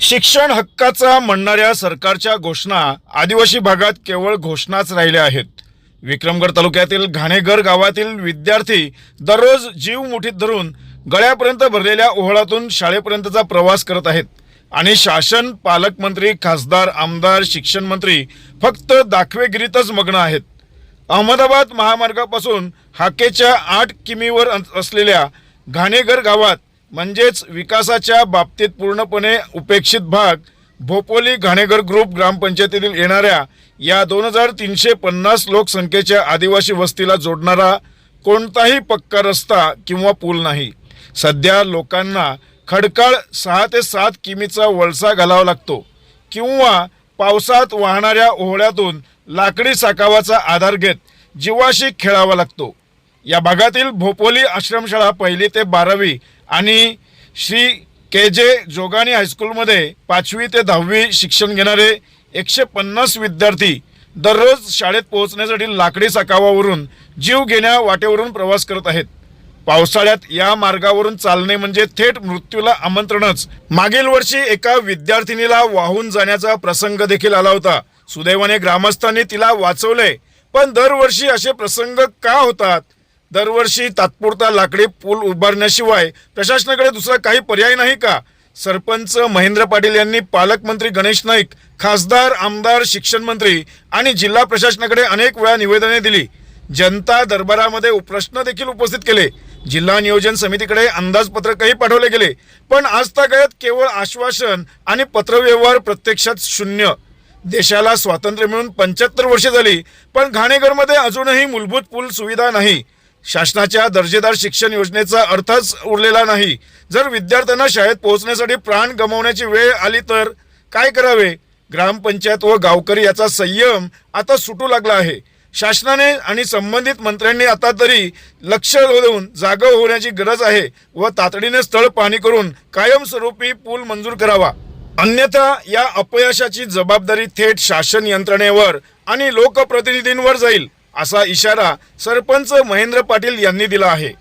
शिक्षण हक्काचा म्हणणाऱ्या सरकारच्या घोषणा आदिवासी भागात केवळ घोषणाच राहिल्या आहेत. विक्रमगड तालुक्यातील घाणेघर गावातील विद्यार्थी दररोज जीव मुठीत धरून गळ्यापर्यंत भरलेल्या ओहळातून शाळेपर्यंतचा प्रवास करत आहेत आणि शासन पालकमंत्री खासदार आमदार शिक्षण मंत्री फक्त दाखवेगिरीतच मग्न आहेत. अहमदाबाद महामार्गापासून हाकेच्या आठ किमीवर असलेल्या घाणेघर गावात म्हणजेच विकासाच्या बाबतीत पूर्णपणे उपेक्षित भाग भोपोली घाणेघर ग्रुप ग्रामपंचायतीतील येणाऱ्या या दोन हजार तीनशे पन्नास लोकसंख्येच्या आदिवासी वस्तीला जोडणारा कोणताही पक्का रस्ता किंवा पूल नाही. सध्या लोकांना खडकाळ सहा ते सात किमीचा वळसा घालावा लागतो किंवा पावसात वाहणाऱ्या ओहळ्यातून लाकडी साकावाचा आधार घेत जीवाशी खेळावा लागतो. या भागातील भोपोली आश्रमशाळा पहिली ते बारावी आणि श्री के जे जोगानी हायस्कूलमध्ये पाचवी ते दहावी शिक्षण घेणारे एकशे पन्नास विद्यार्थी दररोज शाळेत पोहोचण्यासाठी लाकडी सकावावरून जीव घेण्या वाटेवरून प्रवास करत आहेत. पावसाळ्यात या मार्गावरून चालणे म्हणजे थेट मृत्यूला आमंत्रणच. मागील वर्षी एका विद्यार्थिनीला वाहून जाण्याचा प्रसंग देखील आला होता. सुदैवाने ग्रामस्थांनी तिला वाचवले पण दरवर्षी असे प्रसंग का होतात? दरवर्षी तात्पुरता लाकडी पूल उभारण्याशिवाय प्रशासनाकडे दुसरा काही पर्याय नाही का? सरपंच महेंद्र पाटील यांनी पालकमंत्री गणेश नाईक खासदार आमदार शिक्षण मंत्री आणि जिल्हा प्रशासनाकडे अनेक वेळा निवेदने दिली. जनता दरबारामध्ये प्रश्न देखील उपस्थित केले. जिल्हा नियोजन समितीकडे अंदाजपत्रकही पाठवले गेले. पण आज तागायत केवळ आश्वासन आणि पत्रव्यवहार प्रत्यक्षात शून्य. देशाला स्वातंत्र्य मिळून पंच्याहत्तर वर्षे झाली पण घाणेघरमध्ये अजूनही मूलभूत पूल सुविधा नाही. शासनाच्या दर्जेदार शिक्षण योजनेचा अर्थच उरलेला नाही. जर विद्यार्थ्यांना शाळेत पोहोचण्यासाठी प्राण गमावण्याची वेळ आली तर काय करावे? ग्रामपंचायत व गावकरी याचा संयम आता सुटू लागला आहे. शासनाने आणि संबंधित मंत्र्यांनी आता तरी लक्ष देऊन जागा होण्याची गरज आहे व तातडीने स्थळ पाहणी करून कायमस्वरूपी पूल मंजूर करावा. अन्यथा या अपयशाची जबाबदारी थेट शासन यंत्रणेवर आणि लोकप्रतिनिधींवर जाईल. असा इशारा सरपंच महेंद्र पाटील यांनी दिला आहे.